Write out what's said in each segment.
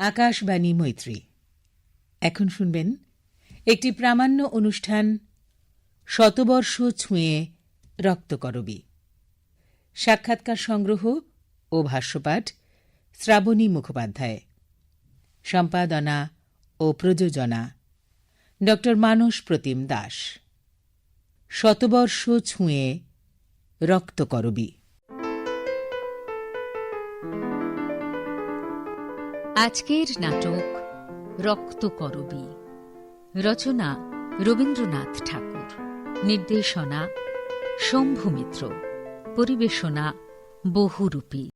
আকাশবাণী মৈত্রী। এখন শুনবেন একটি প্রামাণ্য অনুষ্ঠান শতবর্ষ ছুঁয়ে রক্তকরবী সাক্ষাৎকার সংগ্রহ ও ভাষ্যপাঠ শ্রাবণী মুখোপাধ্যায়। সম্পাদনা ও প্রযোজনা ড মানস প্রতিম দাস। শতবর্ষ ছুঁয়ে রক্তকরবী আজকের নাটক রক্তকরবী। রচনা রবীন্দ্রনাথ ঠাকুর। নির্দেশনা শম্ভু মিত্র। পরিবেশনা বহুরূপী।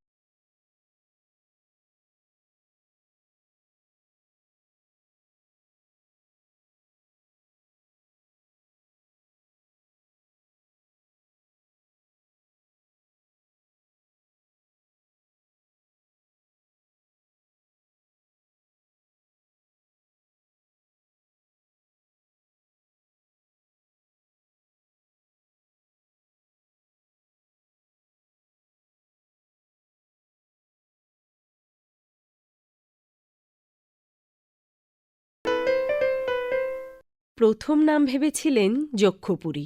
প্রথম নাম ভেবেছিলেন যক্ষপুরী,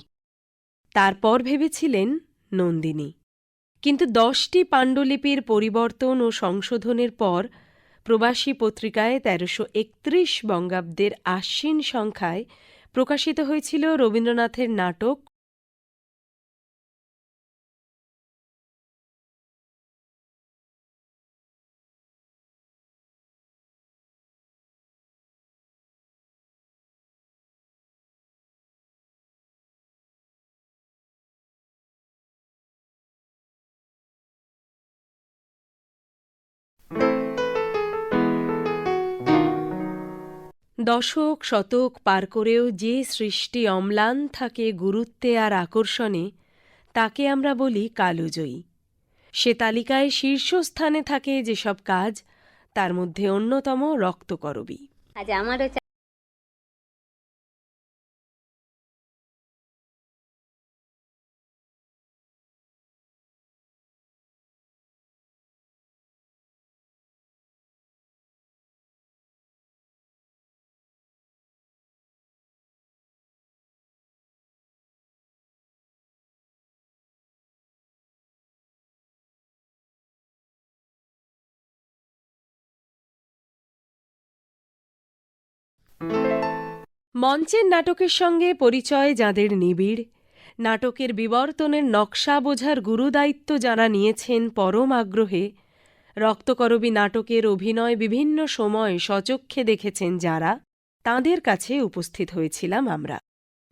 তারপর ভেবেছিলেন নন্দিনী। কিন্তু দশটি পাণ্ডুলিপির পরিবর্তন ও সংশোধনের পর প্রবাসী পত্রিকায় তেরোশো একত্রিশ বঙ্গাব্দের আশ্বিন সংখ্যায় প্রকাশিত হয়েছিল রবীন্দ্রনাথের নাটক দশক শতক পার করেও যে সৃষ্টি অম্লান থাকে গুরুত্বে আর আকর্ষণে, তাকে আমরা বলি কালোজয়ী। সে তালিকায় শীর্ষস্থানে থাকে যেসব কাজ তার মধ্যে অন্যতম রক্তকরবী। আজ আমারও মঞ্চের নাটকের সঙ্গে পরিচয় যাঁদের নিবিড়, নাটকের বিবর্তনের নকশা বোঝার গুরুদায়িত্ব যারা নিয়েছেন পরম আগ্রহে, রক্তকরবী নাটকের অভিনয় বিভিন্ন সময় সচক্ষে দেখেছেন যারা, তাঁদের কাছে উপস্থিত হয়েছিলাম আমরা।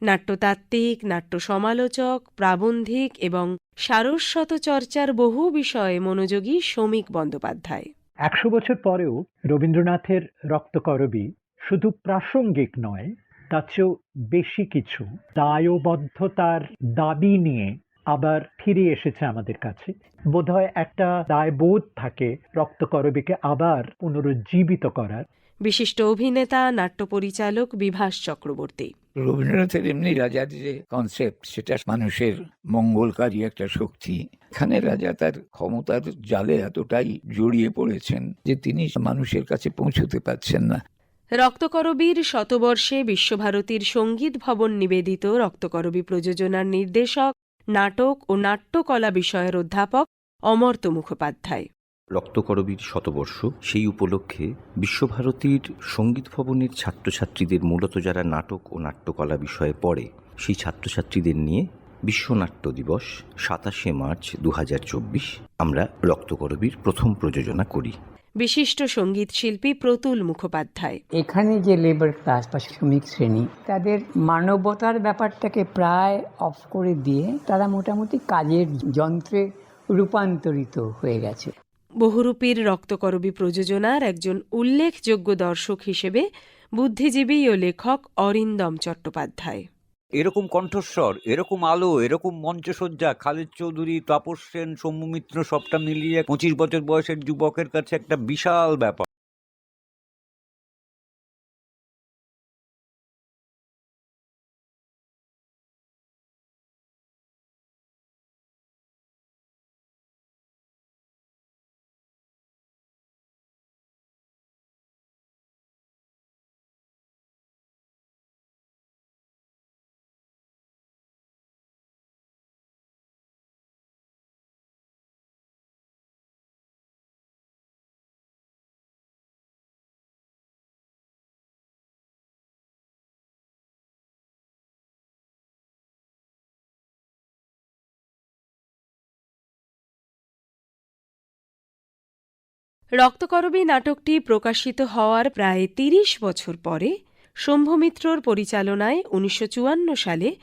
নাট্যতাত্ত্বিক নাট্য সমালোচক প্রাবন্ধিক এবং সারস্বত চর্চার বহু বিষয়ে মনোযোগী শ্রমিক বন্দ্যোপাধ্যায়। একশো বছর পরেও রবীন্দ্রনাথের রক্তকরবী শুধু প্রাসঙ্গিক নয় তার চেয়েও বেশি কিছু দায়বদ্ধতার দাবি নিয়ে আবার ফিরে এসেছে আমাদের কাছে। বোধহয় একটা দায়বোধ থাকে রক্তকরবীকে আবার পুনরুজ্জীবিত করার। বিশিষ্ট অভিনেতা নাট্য পরিচালক বিভাস চক্রবর্তী। রবীন্দ্রনাথের এমনি রাজার যে কনসেপ্ট সেটা মানুষের মঙ্গলকারী একটা শক্তি। এখানে রাজা তার ক্ষমতার জালে এতটাই জড়িয়ে পড়েছেন যে তিনি মানুষের কাছে পৌঁছতে পারছেন না। রক্তকরবীর শতবর্ষে বিশ্বভারতীর সংগীত ভবন নিবেদিত রক্তকরবী প্রযোজনার নির্দেশক, নাটক ও নাট্যকলা বিষয়ের অধ্যাপক অমর্ত মুখোপাধ্যায়। রক্তকরবীর শতবর্ষ সেই উপলক্ষে বিশ্বভারতীর সংগীত ভবনের ছাত্রছাত্রীদের মূলত যারা নাটক ও নাট্যকলা বিষয়ে পড়ে, সেই ছাত্রছাত্রীদের নিয়ে বিশ্বনাট্য দিবস সাতাশে মার্চ দু হাজার চব্বিশ আমরা রক্তকরবীর প্রথম প্রযোজনা করি। বিশিষ্ট সংগীত শিল্পী প্রতুল মুখোপাধ্যায়। এখানে যে লেবার ক্লাস বা শ্রমিক শ্রেণি তাদের মানবতার ব্যাপারটাকে প্রায় অফ করে দিয়ে তারা মোটামুটি কাজের যন্ত্রে রূপান্তরিত হয়ে গেছে। বহুরূপীর রক্তকরবী প্রযোজনার একজন উল্লেখযোগ্য দর্শক হিসেবে বুদ্ধিজীবী ও লেখক অরিন্দম চট্টোপাধ্যায়। এরকম কণ্ঠস্বর, এরকম আলো, এরকম মঞ্চসজ্জা, খালেদ চৌধুরী, তাপস সেন সৌম্য মিত্র সবটা মিলিয়ে পঁচিশ বছর বয়সের যুবকের কাছে একটা বিশাল ব্যাপার। রক্তকরবী নাটকটি প্রকাশিত হওয়ার প্রায় তিরিশ বছর পরে শম্ভুমিত্রর পরিচালনায় উনিশশো চুয়ান্ন সালে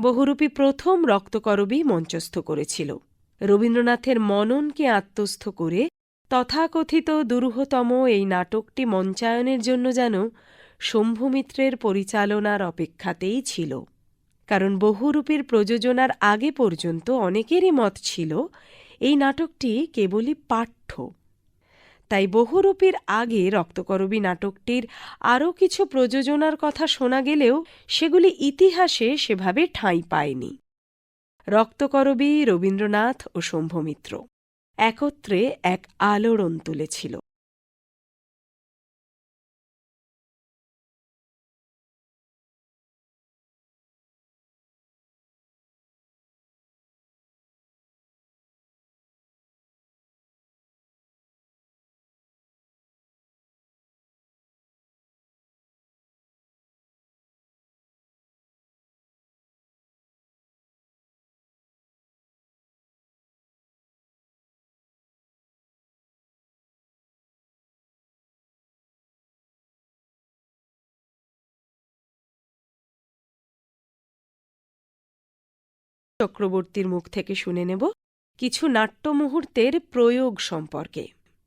বহুরূপী প্রথম রক্তকরবী মঞ্চস্থ করেছিল। রবীন্দ্রনাথের মননকে আত্মস্থ করে তথাকথিত দুরূহতম এই নাটকটি মঞ্চায়নের জন্য যেন শম্ভুমিত্রের পরিচালনার অপেক্ষাতেই ছিল। কারণ বহুরূপীর প্রযোজনার আগে পর্যন্ত অনেকেরই মত ছিল, এই নাটকটি কেবলই পাঠ্য। তাই বহুরূপীর আগে রক্তকরবী নাটকটির আরও কিছু প্রযোজনার কথা শোনা গেলেও সেগুলি ইতিহাসে সেভাবে ঠাঁই পায়নি। রক্তকরবী রবীন্দ্রনাথ ও শম্ভমিত্র একত্রে এক আলোড়ন তুলেছিল। চক্রবর্তীর মুখ থেকে শুনে নেব কিছু নাট্য মুহূর্তের প্রয়োগ সম্পর্কে।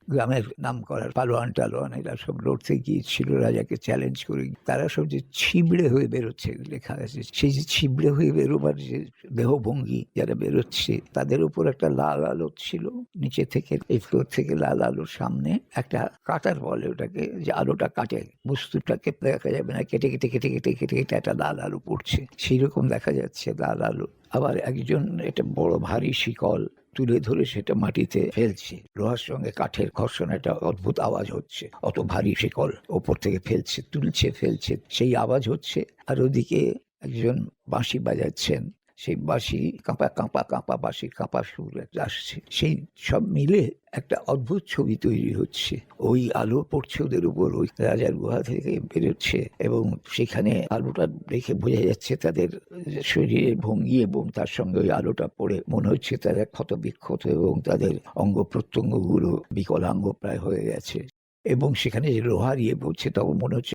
গ্রামের নাম করার পালোয়ান টালোয়ান, এরা সব লড়তে গিয়েছিল, রাজাকে চ্যালেঞ্জ করে তারা সব যে ছিবড়ে হয়ে বেরোচ্ছে, লেখা আছে, সেই যে ছিবড়ে হয়ে বেরোবার যে দেহভঙ্গি যারা বেরোচ্ছে, তাদের উপর একটা লাল আলো ছিল, নিচে থেকে এই ফ্লোর থেকে লাল আলোর সামনে একটা কাটার বলে, ওটাকে যে আলোটা কাটে, বস্তুটাকে দেখা যাবে না, কেটে কেটে কেটে কেটে কেটে কেটে একটা লাল আলো পড়ছে। সেই রকম দেখা যাচ্ছে লাল আলো। আবার একজন এটা বড় ভারী শিকল তুলে ধরে সেটা মাটিতে ফেলছে। লোহার সঙ্গে কাঠের ঘর্ষণ, একটা অদ্ভুত আওয়াজ হচ্ছে। অত ভারী শিকল ওপর থেকে ফেলছে, তুলছে, ফেলছে। সেই আওয়াজ হচ্ছে আর ওদিকে একজন বাঁশি বাজাচ্ছেন। সেই বাঁশি কাঁপা কাঁপা কাঁপা বাঁশির কাঁপা সুর আসছে। সেই সব মিলে একটা অদ্ভুত ছবি তৈরি হচ্ছে। ওই আলো পড়ছে ওদের উপর, ওই রাজার গুহা থেকে বেরোচ্ছে এবং সেখানে আলোটা দেখে বোঝা যাচ্ছে তাদের শরীরের ভঙ্গি এবং তার সঙ্গে ওই আলোটা পড়ে মনে হচ্ছে তারা ক্ষত বিক্ষত এবং তাদের অঙ্গ প্রত্যঙ্গগুলো বিকলাঙ্গ প্রায় হয়ে গেছে। এবং সেখানে যে লোহার ইয়ে পড়ছে তখন মনে হচ্ছে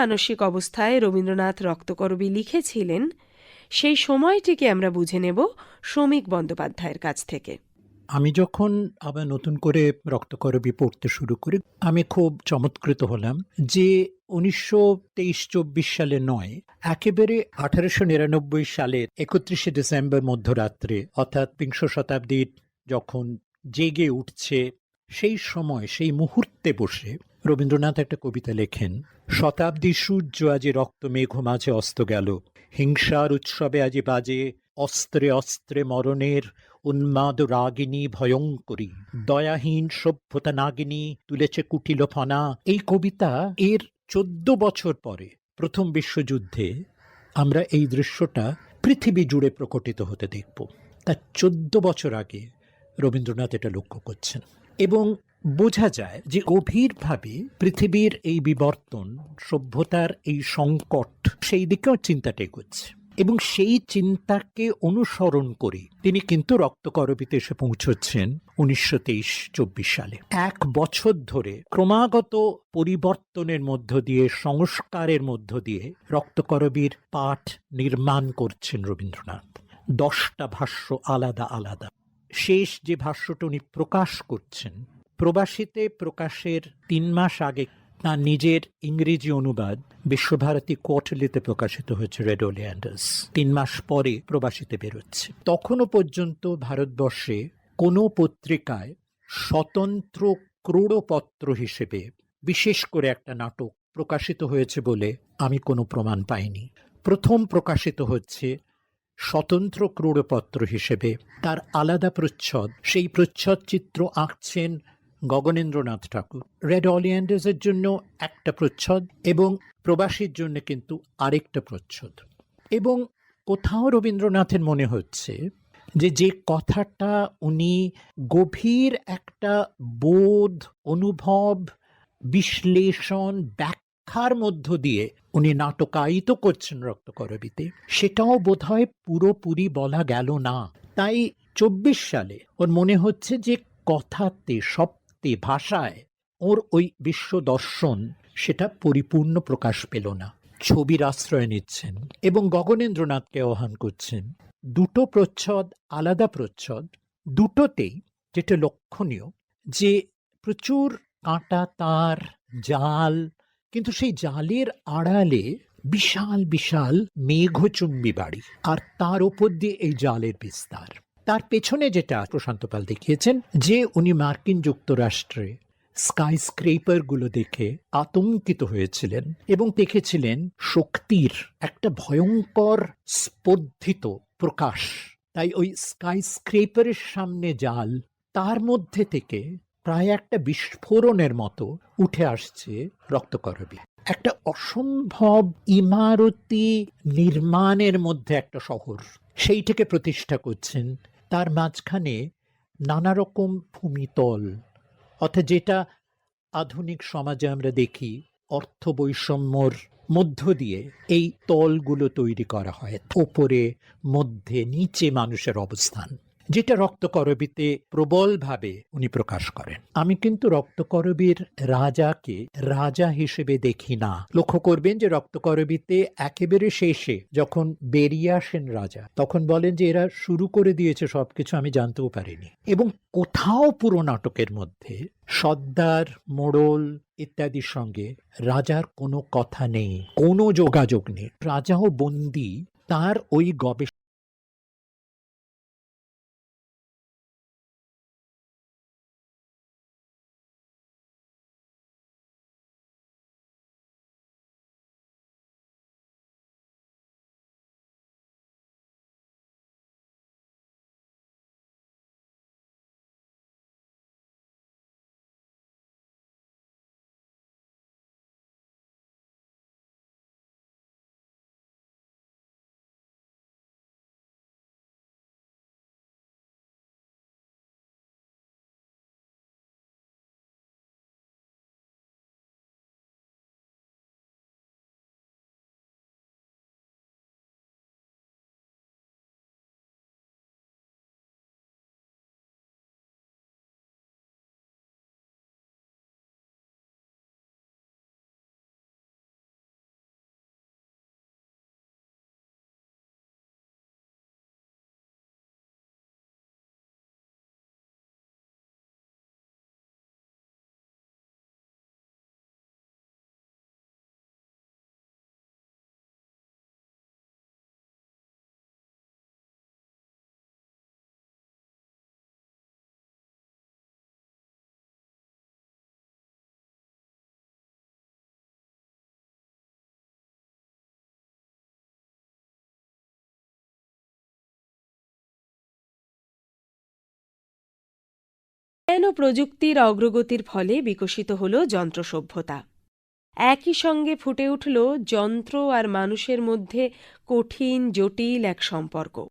মানসিক অবস্থায় রবীন্দ্রনাথ রক্তকরবী লিখেছিলেন, সেই সময়টিকে আমরা বুঝে নেব শ্রমিক বন্দ্যোপাধ্যায়ের কাছ থেকে। আমি যখন আবার নতুন করে রক্তকরবী পড়তে শুরু করি, আমি খুব চমৎকৃত হলাম যে উনিশশো তেইশ চব্বিশ সালে নয়, একেবারে আঠারোশো নিরানব্বই সালের একত্রিশে ডিসেম্বর মধ্যরাত্রে, অর্থাৎ বিংশ শতাব্দীর যখন জেগে উঠছে, সেই সময়, সেই মুহূর্তে বসে রবীন্দ্রনাথ একটা কবিতা লেখেন। শতাব্দী সূর্য আজি রক্ত মেঘ মাঝে অস্ত গেল। হিংসার উৎসবে আজি বাজে। অস্ত্রে অস্ত্রে মরণের উন্মাদ রাগিনী ভয়ঙ্করী। দয়াহীন সভ্যতা নাগিনী তুলেছে কুটিল ফনা। এই কবিতা এর চোদ্দ বছর পরে প্রথম বিশ্বযুদ্ধে আমরা এই দৃশ্যটা পৃথিবী জুড়ে প্রকটিত হতে দেখব। তার চোদ্দ বছর আগে রবীন্দ্রনাথ এটা লক্ষ্য করছেন। এবং বোঝা যায় যে গভীরভাবে পৃথিবীর এই বিবর্তন, সভ্যতার এই সংকট, সেই দিকেও চিন্তাটা এগোচ্ছে এবং সেই চিন্তাকে অনুসরণ করে তিনি কিন্তু রক্তকরবীতে এসে পৌঁছচ্ছেন উনিশশো তেইশ চব্বিশ সালে। এক বছর ধরে ক্রমাগত পরিবর্তনের মধ্য দিয়ে, সংস্কারের মধ্য দিয়ে রক্তকরবীর পাঠ নির্মাণ করছেন রবীন্দ্রনাথ। দশটা ভাষ্য আলাদা আলাদা। শেষ যে ভাষ্যটা উনি প্রকাশ করছেন প্রবাসীতে প্রকাশের তিন মাস আগে তার নিজের ইংরেজি অনুবাদ বিশ্বভারতী কোয়ার্টারলিতে প্রকাশিত হয়েছে রেড ওলিয়ান্ডার্স। তিন মাস পরে প্রবাসীতে বেরোচ্ছে। তখনও পর্যন্ত ভারতবর্ষে কোনো পত্রিকায় স্বতন্ত্র ক্রোড়পত্র হিসেবে বিশেষ করে একটা নাটক প্রকাশিত হয়েছে বলে আমি কোনো প্রমাণ পাইনি। প্রথম প্রকাশিত হচ্ছে স্বতন্ত্র ক্রূড়পত্র হিসেবে। তার আলাদা প্রচ্ছদ, সেই প্রচ্ছদ চিত্র আঁকছেন গগনেন্দ্রনাথ ঠাকুর। রেড অলিয়ান্ডার্সের জন্য একটা প্রচ্ছদ এবং প্রবাসীর জন্য কিন্তু আরেকটা প্রচ্ছদ। এবং কোথাও রবীন্দ্রনাথের মনে হচ্ছে যে যে কথাটা উনি গভীর একটা বোধ, অনুভব, বিশ্লেষণ, ব্যাখ্যার মধ্য দিয়ে উনি নাটকায়িত করছেন রক্তকরবীতে। সেটাও বোধহয় পুরোপুরি বলা গেল না। তাই চব্বিশ সালে ওর মনে হচ্ছে যে কথাতে শব্দে ভাষায় ওর ওই বিশ্ব দর্শন সেটা পরিপূর্ণ প্রকাশ পেল না। ছবির আশ্রয় নিচ্ছেন এবং গগনেন্দ্রনাথকে আহ্বান করছেন, দুটো প্রচ্ছদ আলাদা প্রচ্ছদ, দুটোতেই যেটা লক্ষণীয় যে প্রচুর কাঁটা, তার, জাল, কিন্তু সেই জালের আড়ালে বিশাল বিশাল মেঘচুম্বী বাড়ি। আর তার ওপর দিয়ে এই জালের বিস্তার। তার পেছনে যেটা প্রশান্ত পাল দেখিয়েছেন, যে উনি মার্কিন যুক্তরাষ্ট্রে স্কাই স্ক্রেপারগুলো দেখে আতঙ্কিত হয়েছিলেন এবং দেখেছিলেন শক্তির একটা ভয়ঙ্কর স্পর্ধিত প্রকাশ। তাই ওই স্কাই স্ক্রেপারের সামনে জাল, তার মধ্যে থেকে প্রায় একটা বিস্ফোরণের মতো উঠে আসছে রক্তকরবী। একটা অসম্ভব ইমারতি নির্মাণের মধ্যে একটা শহর, সেইটাকে প্রতিষ্ঠা করছেন তার মাঝখানে নানা রকম ভূমিতল। অর্থাৎ যেটা আধুনিক সমাজে আমরা দেখি অর্থ বৈষম্যর মধ্য দিয়ে এই তলগুলো তৈরি করা হয়, ওপরে, মধ্যে, নিচে মানুষের অবস্থান। যেটা রক্তকরবীতে প্রবলভাবে উনি প্রকাশ করেন। আমি কিন্তু রক্তকরবীর রাজাকে রাজা হিসেবে দেখি না। লক্ষ্য করবেন যে রক্তকরবীতে একেবারে শেষে যখন বেরিয়ে আসেন রাজা, তখন বলেন যে এরা শুরু করে দিয়েছে সবকিছু, আমি জানতেও পারিনি। এবং কোথাও পুরো নাটকের মধ্যে সর্দার, মোড়ল ইত্যাদির সঙ্গে রাজার কোনো কথা নেই, কোনো যোগাযোগ নেই। রাজাও বন্দি, তার ওই গবেষণা প্রযুক্তির অগ্রগতির ফলে বিকশিত হল যন্ত্র সভ্যতা একই সঙ্গে ফুটে উঠল যন্ত্র আর মানুষের মধ্যে কঠিন, জটিল এক সম্পর্ক।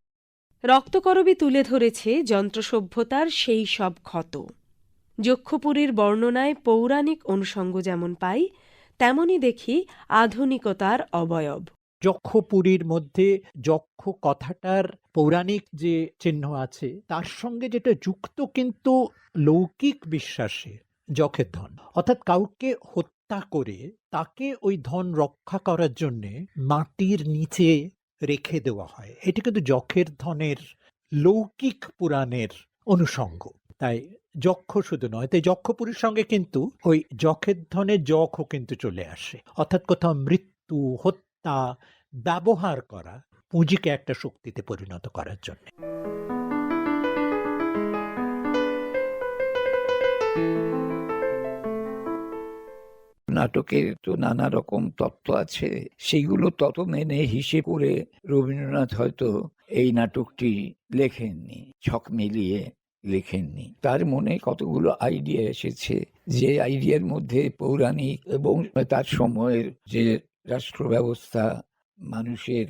রক্তকরবী তুলে ধরেছে যন্ত্র সভ্যতার সেই সব ক্ষত। যক্ষপুরীর বর্ণনায় পৌরাণিক অনুষঙ্গ যেমন পাই তেমনি দেখি আধুনিকতার অবয়ব। যক্ষপুরীর মধ্যে যক্ষ কথাটার পৌরাণিক যে চিহ্ন আছে, তার সঙ্গে যেটা যুক্ত কিন্তু লৌকিক বিশ্বাসে যখের ধন। অর্থাৎ কাউকে হত্যা করে তাকে ওই ধন রক্ষা করার জন্যে মাটির নিচে রেখে দেওয়া হয়। এটি কিন্তু যখের ধনের লৌকিক পুরাণের অনুষঙ্গ তাই যক্ষ শুধু নয়, তাই যক্ষপুরীর সঙ্গে কিন্তু ওই যখের ধনের যখও কিন্তু চলে আসে। অর্থাৎ কোথাও মৃত্যু, হত্যা ব্যবহার করা পুঁজিকে একটা শক্তিতে পরিণত করার জন্য। নাটকের তো নানা রকম তত্ত্ব আছে। সেইগুলো তত মেনে হিসেব করে রবীন্দ্রনাথ হয়তো এই নাটকটি লেখেননি, ছক মিলিয়ে লেখেননি। তার মনে কতগুলো আইডিয়া এসেছে, যে আইডিয়ার মধ্যে পৌরাণিক এবং তার সময়ের যে রাষ্ট্র ব্যবস্থা, মানুষের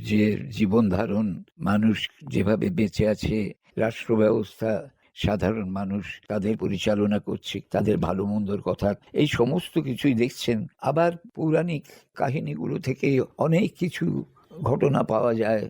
যে জীবন ধারণ মানুষ যেভাবে বেঁচে আছে, রাষ্ট্র ব্যবস্থা, সাধারণ মানুষ তাদের পরিচালনা করছে, তাদের ভালো মন্দর কথা, এই সমস্ত কিছুই দেখছেন। আবার পৌরাণিক কাহিনীগুলো থেকে অনেক কিছু ঘটনা পাওয়া যায়।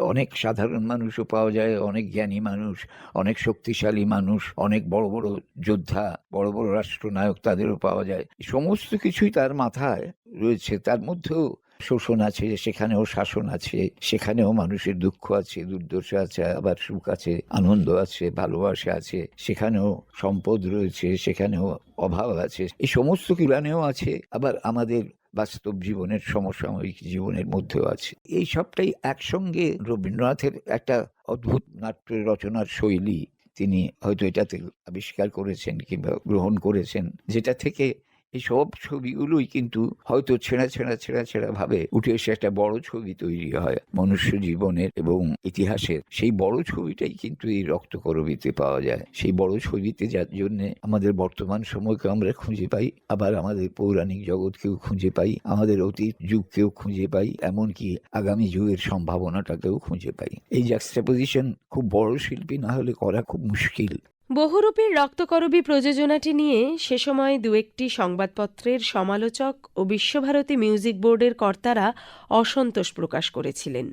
অনেক সাধারণ মানুষও পাওয়া যায়, অনেক জ্ঞানী মানুষ, অনেক শক্তিশালী মানুষ, অনেক বড় বড় যোদ্ধা, বড় বড় রাষ্ট্রনায়ক তাদেরও পাওয়া যায়। সমস্ত কিছুই তার মাথায় রয়েছে। তার মধ্যেও শোষণ আছে, সেখানেও শাসন আছে, সেখানেও মানুষের দুঃখ আছে, দুর্দশা আছে, আবার সুখ আছে, আনন্দ আছে, ভালোবাসা আছে, সেখানেও সম্পদ রয়েছে, সেখানেও অভাব আছে। এই সমস্ত কিলানেও আছে। আবার আমাদের বাস্তব জীবনের সমসাময়িক জীবনের মধ্যেও আছে। এই সবটাই একসঙ্গে রবীন্দ্রনাথের একটা অদ্ভুত নাট্য রচনার শৈলী তিনি হয়তো এটাতে আবিষ্কার করেছেন কিংবা গ্রহণ করেছেন, যেটা থেকে এই সব ছবিগুলোই কিন্তু হয়তো ছেঁড়া ছেঁড়া ছেঁড়া ছেঁড়া ভাবে উঠে এসে একটা বড় ছবি তৈরি হয় মনুষ্য জীবনের এবং ইতিহাসের। সেই বড় ছবিটাই কিন্তু এই রক্তকরবীতে পাওয়া যায়। সেই বড় ছবিতে যার জন্যে আমাদের বর্তমান সময়কে আমরা খুঁজে পাই, আবার আমাদের পৌরাণিক জগৎকেও খুঁজে পাই, আমাদের অতীত যুগকেও খুঁজে পাই, এমনকি আগামী যুগের সম্ভাবনাটাকেও খুঁজে পাই। এই জাক্সটাপোজিশন খুব বড় শিল্পী না হলে করা খুব মুশকিল। বহুরূপীর রক্তকরবী প্রযোজনাটি নিয়ে সে সময় দু একটি সংবাদপত্রের সমালোচক ও বিশ্বভারতী মিউজিক বোর্ডের কর্তারা অসন্তোষ প্রকাশ করেছিলেন।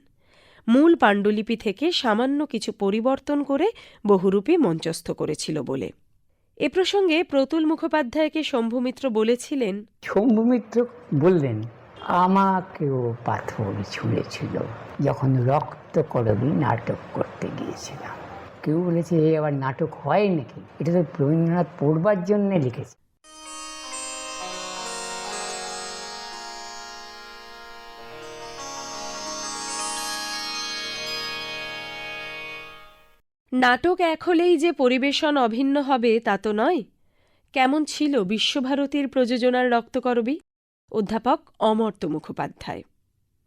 মূল পাণ্ডুলিপি থেকে সামান্য কিছু পরিবর্তন করে বহুরূপী মঞ্চস্থ করেছিল বলে। এ প্রসঙ্গে প্রতুল মুখোপাধ্যায়কে শম্ভুমিত্র বলেছিলেন, শম্ভুমিত্র বললেন, আমাকেও পাথর ছুঁড়েছিল যখন রক্ত করবি নাটক করতে গিয়েছিলাম। কেউ বলেছে, এ আবার নাটক হয় নাকি? এটা তো রবীন্দ্রনাথ পড়বার জন্যে লিখেছে। নাটক এক হলেই যে পরিবেশন অভিন্ন হবে, তা তো নয়। কেমন ছিল বিশ্বভারতীর প্রযোজনার রক্তকরবী? অধ্যাপক অমর্ত্য মুখোপাধ্যায়।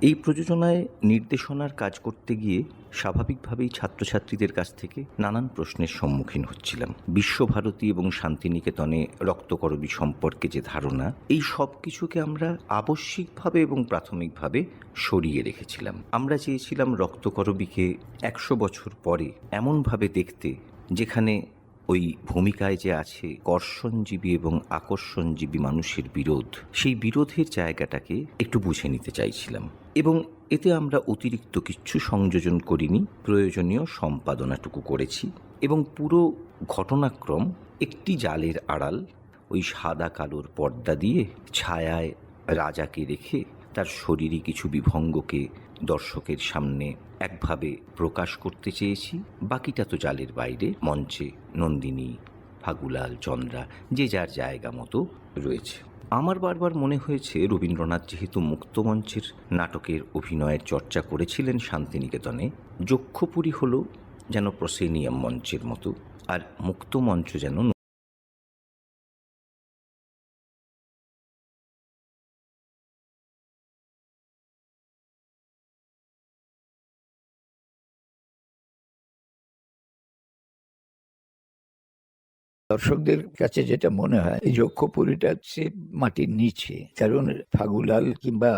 এই প্রযোজনায় নির্দেশনার কাজ করতে গিয়ে স্বাভাবিকভাবেই ছাত্রছাত্রীদের কাছ থেকে নানান প্রশ্নের সম্মুখীন হচ্ছিলাম। বিশ্বভারতী এবং শান্তিনিকেতনে রক্তকরবী সম্পর্কে যে ধারণা, এই সব কিছুকে আমরা আবশ্যিকভাবে এবং প্রাথমিকভাবে সরিয়ে রেখেছিলাম। আমরা চেয়েছিলাম রক্তকরবীকে একশো বছর পরে এমনভাবে দেখতে, যেখানে ওই ভূমিকায় যে আছে কর্ষণজীবী এবং আকর্ষণজীবী মানুষের বিরোধ, সেই বিরোধের জায়গাটাকে একটু বুঝে নিতে চাইছিলাম। এবং এতে আমরা অতিরিক্ত কিছু সংযোজন করিনি, প্রয়োজনীয় সম্পাদনাটুকু করেছি এবং পুরো ঘটনাক্রম একটি জালের আড়াল, ওই সাদা কালোর পর্দা দিয়ে ছায়ায় রাজাকে রেখে তার শরীরী কিছু বিভঙ্গকে দর্শকের সামনে একভাবে প্রকাশ করতে চেয়েছি। বাকিটা তো জালের বাইরে, মঞ্চে নন্দিনী, ফাগুলাল, চন্দ্রা, যে যার জায়গা মতো রয়েছে। আমার বারবার মনে হয়েছে, রবীন্দ্রনাথ যেহেতু মুক্তমঞ্চের নাটকের অভিনয়ের চর্চা করেছিলেন শান্তিনিকেতনে, যক্ষপুরী হল যেন প্রসেনিয়াম মঞ্চের মতো, আর মুক্তমঞ্চ যেন দর্শকদের কাছে যেটা মনে হয়, এই যক্ষপুরীটা হচ্ছে মাটির নিচে। কারণ ফাগুলাল কিংবা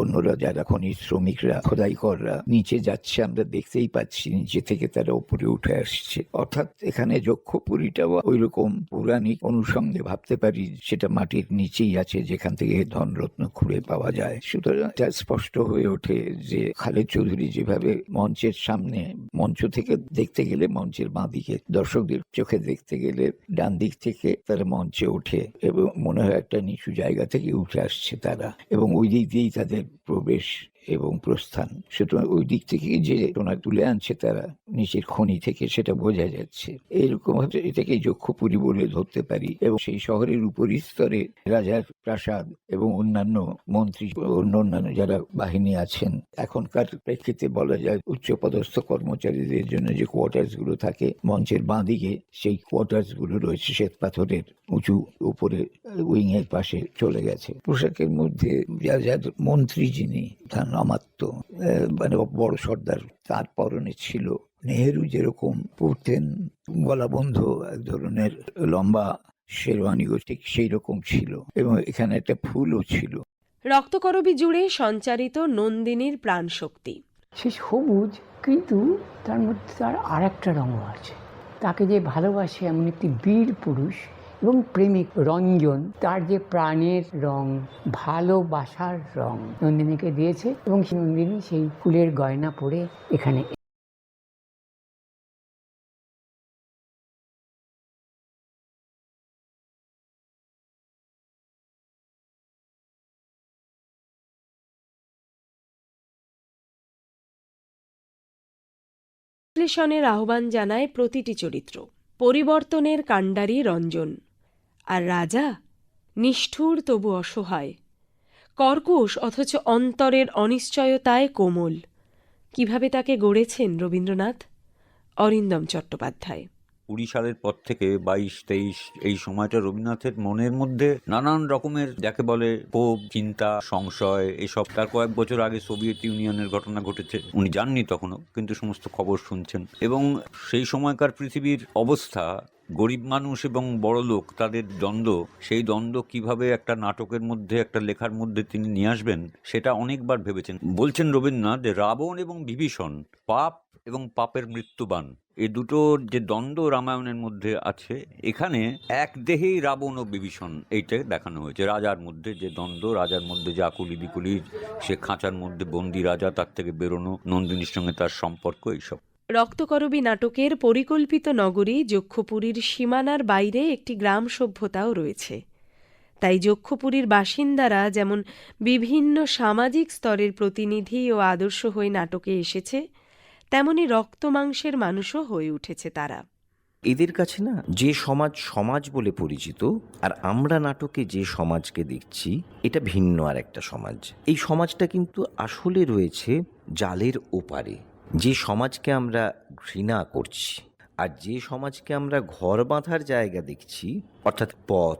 অন্যরা যারা খনিজ শ্রমিকরা খোদাই খোদাইকররা নিচে যাচ্ছে, আমরা দেখতেই পাচ্ছি নিচে থেকে তারা উপরে উঠে আসছে। অর্থাৎ এখানে যক্ষপুরীটাও ওই রকম পৌরাণিক অনুষঙ্গে ভাবতে পারি সেটা মাটির নিচেই আছে, যেখান থেকে ধনরত্ন খুঁড়ে পাওয়া যায়। সুতরাং এটা স্পষ্ট হয়ে ওঠে যে খালেদ চৌধুরী যেভাবে মঞ্চের সামনে, মঞ্চ থেকে দেখতে গেলে মঞ্চের বাঁ দিকে দর্শকদের চোখে দেখতে গেলে ডান দিক থেকে তারা মঞ্চে ওঠে এবং মনে হয় একটা নিচু জায়গা থেকে উঠে আসছে তারা এবং ওই দিক দিয়েই তাদের প্রবেশ। এবং প্রস্থান। সুতরাং ওই দিক থেকে যে টোনা তুলে আনছে তারা নিচের খনি থেকে সেটা বোঝা যাচ্ছে। এইরকম ভাবে এটাকে যক্ষপুরী বলে ধরতে পারি এবং সেই শহরের উপরিস্তরে রাজার প্রাসাদ এবং অন্যান্য মন্ত্রী অন্য অন্যান্য যারা বাহিনী আছেন, এখনকার প্রেক্ষিতে বলা যায় উচ্চপদস্থ কর্মচারীদের জন্য যে কোয়ার্টার্সগুলো থাকে, মঞ্চের বাঁ দিকে সেই কোয়ার্টার্সগুলো রয়েছে শ্বেত পাথরের উঁচু উপরে উইংয়ের পাশে চলে গেছে। পোশাকের মধ্যে যা যা মন্ত্রী যিনি তার নামাত্ম। মানে বড় সর্দার তার পরনে ছিল। নেহেরু যেরকম পড়তেন গলা বন্ধ এক ধরনের লম্বা শেরওয়ানিও ঠিক সেই রকম ছিল এবং এখানে একটা ফুলও ছিল। রক্তকরবী জুড়ে সঞ্চারিত নন্দিনীর প্রাণশক্তি। সে সবুজ কিন্তু তার মধ্যে তার আর একটা রঙও আছে। তাকে যে ভালোবাসে এমন একটি বীর পুরুষ এবং প্রেমিক রঞ্জন, তার যে প্রাণের রং, ভালোবাসার রং নন্দিনীকে দিয়েছে এবং নন্দিনী সেই ফুলের গয়না পরে এখানে বিশ্লেষণের আহ্বান জানায় প্রতিটি চরিত্র। পরিবর্তনের কাণ্ডারি রঞ্জন। আর রাজা নিষ্ঠুর তবু অসহায়। কর্কশ অথচ অন্তরের অনিশ্চয়তায় কোমল। কীভাবে তাকে গড়েছেন রবীন্দ্রনাথ? অরিন্দম চট্টোপাধ্যায়। কুড়ি সালের পর থেকে বাইশ, তেইশ, এই সময়টা রবীন্দ্রনাথের মনের মধ্যে নানান রকমের যাকে বলে ক্ষোভ, চিন্তা, সংশয় এসব। তার কয়েক বছর আগে সোভিয়েত ইউনিয়নের ঘটনা ঘটেছে, উনি জাননি তখনও, কিন্তু সমস্ত খবর শুনছেন। এবং সেই সময়কার পৃথিবীর অবস্থা গরিব মানুষ এবং বড় লোক, তাদের দ্বন্দ্ব, সেই দ্বন্দ্ব কীভাবে একটা নাটকের মধ্যে, একটা লেখার মধ্যে তিনি নিয়ে আসবেন, সেটা অনেকবার ভেবেছেন। বলছেন রবীন্দ্রনাথ রাবণ এবং বিভীষণ, পাপ এবং পাপের মৃত্যুবান এই দুটোর যে দ্বন্দ্ব রামায়ণের মধ্যে আছে, এখানে এক দেহেই রাবণ ও বিভীষণ এইটা দেখানো হয়েছে। রাজার মধ্যে যে দ্বন্দ্ব, রাজার মধ্যে যে আকুলি বিকুলি, সে খাঁচার মধ্যে বন্দি রাজা, তার থেকে বেরোনো, নন্দিনীর সঙ্গে তার সম্পর্ক, এইসব। রক্তকরবী নাটকের পরিকল্পিত নগরী যক্ষপুরীর সীমানার বাইরে একটি গ্রাম সভ্যতাও রয়েছে। তাই যক্ষপুরীর বাসিন্দারা যেমন বিভিন্ন সামাজিক স্তরের প্রতিনিধি ও আদর্শ হয়ে নাটকে এসেছে, তেমনি রক্তমাংসের মানুষও হয়ে উঠেছে তারা। এদের কাছে না যে সমাজ সমাজ বলে পরিচিত আর আমরা নাটকে যে সমাজকে দেখছি, এটা ভিন্ন আর একটা সমাজ। এই সমাজটা কিন্তু আসলে রয়েছে জালের ওপারে। যে সমাজকে আমরা ঘৃণা করছি আর যে সমাজকে আমরা ঘর বাঁধার জায়গা দেখছি, অর্থাৎ পথ,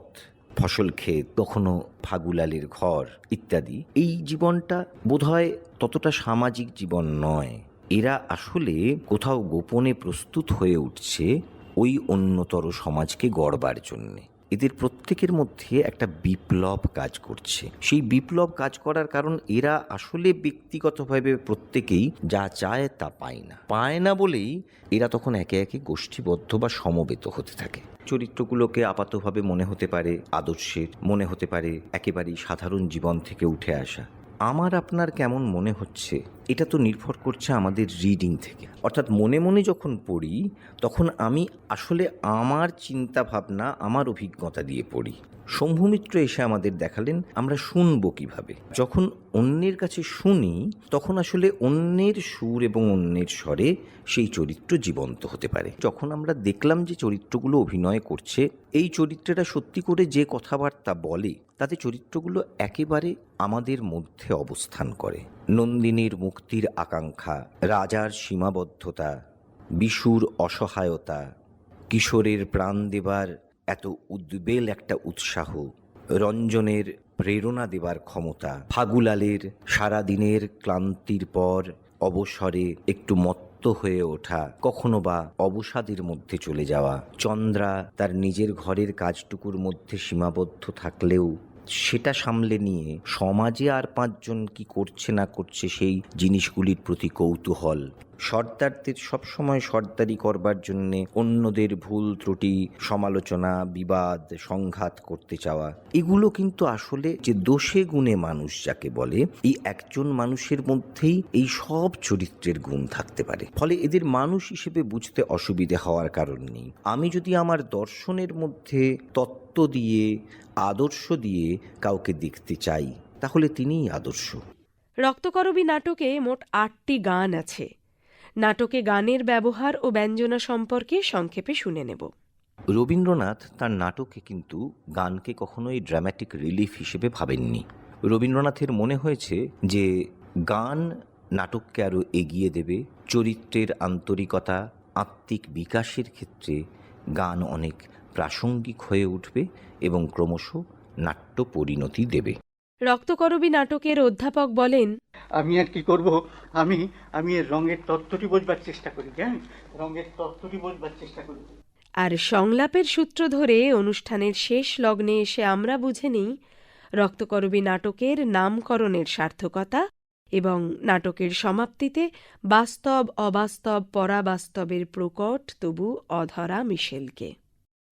ফসল ক্ষেত, কখনো ফাগুলালের ঘর ইত্যাদি, এই জীবনটা বোধহয় ততটা সামাজিক জীবন নয়। এরা আসলে কোথাও গোপনে প্রস্তুত হয়ে উঠছে ওই অন্যতর সমাজকে গড়বার জন্যে। এদের প্রত্যেকের মধ্যে একটা বিপ্লব কাজ করছে। সেই বিপ্লব কাজ করার কারণ এরা আসলে ব্যক্তিগতভাবে প্রত্যেকেই যা চায় তা পায় না। পায় না বলেই এরা তখন একে একে গোষ্ঠীবদ্ধ বা সমবেত হতে থাকে। চরিত্রগুলোকে আপাতভাবে মনে হতে পারে আদর্শের, মনে হতে পারে একেবারেই সাধারণ জীবন থেকে উঠে আসা। আমার আপনার কেমন মনে হচ্ছে? এটা তো নির্ভর করছে আমাদের রিডিং থেকে। অর্থাৎ মনে মনে যখন পড়ি, তখন আমি আসলে আমার চিন্তা ভাবনা আমার অভিজ্ঞতা দিয়ে পড়ি। শম্ভুমিত্র এসে আমাদের দেখালেন, আমরা শুনব কীভাবে। যখন অন্যের কাছে শুনি, তখন আসলে অন্যের সুর এবং অন্যের স্বরে সেই চরিত্র জীবন্ত হতে পারে। যখন আমরা দেখলাম যে চরিত্রগুলো অভিনয় করছে, এই চরিত্রটা সত্যি করে যে কথাবার্তা বলে, তাতে চরিত্রগুলো একেবারে আমাদের মধ্যে অবস্থান করে। নন্দিনীর মুক্তির আকাঙ্ক্ষা, রাজার সীমাবদ্ধতা, বিশুর অসহায়তা, কিশোরের প্রাণ দেবার এত উদ্বেল একটা উৎসাহ, রঞ্জনের প্রেরণা দেবার ক্ষমতা, ফাগুলালের সারাদিনের ক্লান্তির পর অবসরে একটু মত্ত হয়ে ওঠা, কখনো বা অবসাদের মধ্যে চলে যাওয়া। চন্দ্রা তার নিজের ঘরের কাজটুকুর মধ্যে সীমাবদ্ধ থাকলেও সেটা সামলে নিয়ে সমাজে আর পাঁচজন কি করছে না করছে সেই জিনিসগুলির প্রতি কৌতূহল। সর্দারদের সবসময় সর্দারি করবার জন্যে অন্যদের ভুল ত্রুটি, সমালোচনা, বিবাদ, সংঘাত করতে চাওয়া, এগুলো কিন্তু আসলে যে দোষে গুণে মানুষ যাকে বলে, এই একজন মানুষের মধ্যেই এই সব চরিত্রের গুণ থাকতে পারে। ফলে এদের মানুষ হিসেবে বুঝতে অসুবিধে হওয়ার কারণ নেই। আমি যদি আমার দর্শনের মধ্যে তত্ত্ব দিয়ে আদর্শ দিয়ে কাউকে দেখতে চাই তাহলে তিনিই আদর্শ। রক্তকরবী নাটকে মোট আটটি গান আছে। নাটকে গানের ব্যবহার ও ব্যঞ্জনা সম্পর্কে সংক্ষেপে শুনে নেব। রবীন্দ্রনাথ তার নাটকে কিন্তু গানকে কখনোই ড্রামাটিক রিলিফ হিসেবে ভাবেননি। রবীন্দ্রনাথের মনে হয়েছে যে গান নাটককে আরও এগিয়ে দেবে চরিত্রের আন্তরিকতা আত্মিক বিকাশের ক্ষেত্রে গান অনেক প্রাসঙ্গিক হয়ে উঠবে এবং ক্রমশ নাট্য পরিণতি দেবে। রক্তকরবী নাটকের অধ্যাপক বলেন আমি আর কি করব? আমি আমি এর রঙের তত্ত্বটি বোঝবার চেষ্টা করি হ্যাঁ? রঙের তত্ত্বটি বোঝবার চেষ্টা করি। আর সংলাপের সূত্র ধরে অনুষ্ঠানের শেষ লগ্নে এসে আমরা বুঝে নিই রক্তকরবী নাটকের নামকরণের সার্থকতা এবং নাটকের সমাপ্তিতে বাস্তব অবাস্তব পরাবাস্তবের প্রকট তবু অধরা মিশেলকে।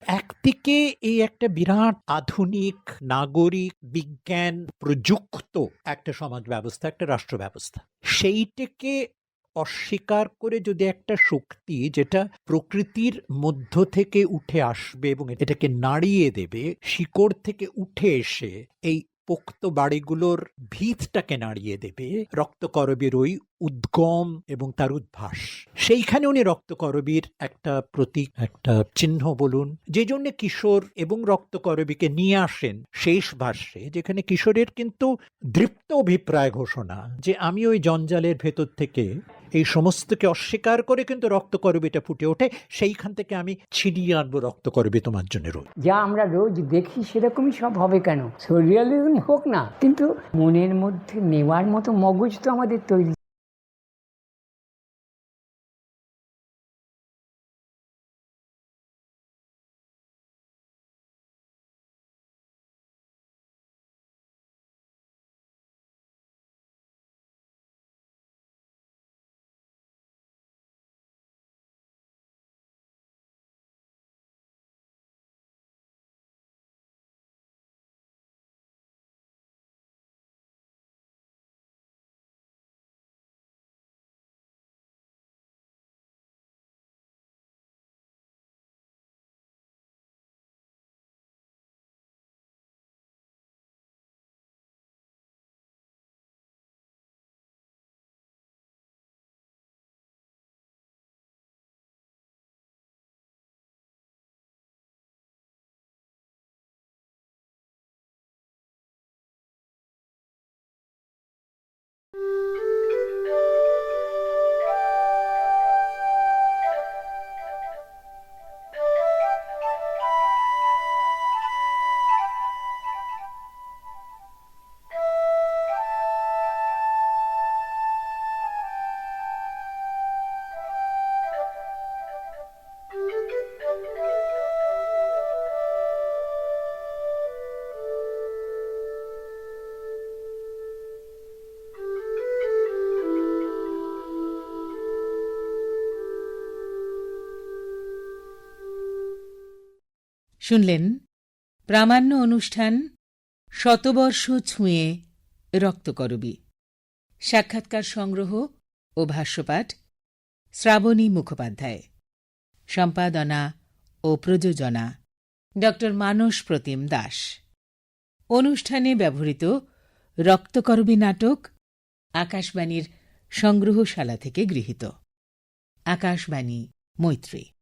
একদিকে এই একটা বিরাট আধুনিক, নাগরিক, বিজ্ঞান প্রযুক্ত একটা সমাজ ব্যবস্থা একটা রাষ্ট্র ব্যবস্থা সেইটাকে অস্বীকার করে যদি একটা শক্তি যেটা প্রকৃতির মধ্য থেকে উঠে আসবে এবং এটাকে নাড়িয়ে দেবে, শিকড় থেকে উঠে এসে এই পোক্ত বাড়িগুলোর ভিতটাকে নাড়িয়ে দেবে। রক্তকরবীর ওই উদ্গম এবং তার উদ্ভাস। সেইখানে উনি রক্তকরবীর একটা প্রতীক, একটা চিহ্ন বলুন, যে জন্য কিশোর এবং রক্তকরবীকে নিয়ে আসেন শেষ ভাষ্যে, যেখানে কিশোরের কিন্তু দৃপ্ত অভিপ্রায় ঘোষণা যে, আমি ওই জঞ্জালের ভেতর থেকে এই সমস্তকে অস্বীকার করে কিন্তু রক্তকরবীটা ফুটে ওঠে। সেইখান থেকে আমি ছিনিয়ে আনব রক্তকরবী তোমার জন্য রোজ। যা আমরা রোজ দেখি সেরকমই সব হবে কেন? সোরিয়ালিজম হোক না, কিন্তু মনের মধ্যে নেওয়ার মতো মগজ তো আমাদের তৈরি শুনলেন, প্রামাণ্য অনুষ্ঠান শতবর্ষ ছুঁয়ে রক্তকরবী। সাক্ষাৎকার সংগ্রহ ও ভাষ্যপাঠ শ্রাবণী মুখোপাধ্যায়। সম্পাদনা ও প্রযোজনা ড মানস প্রতিম দাস। অনুষ্ঠানে ব্যবহৃত রক্তকরবী নাটক আকাশবাণীর সংগ্রহশালা থেকে গৃহীত। আকাশবাণী, মৈত্রী।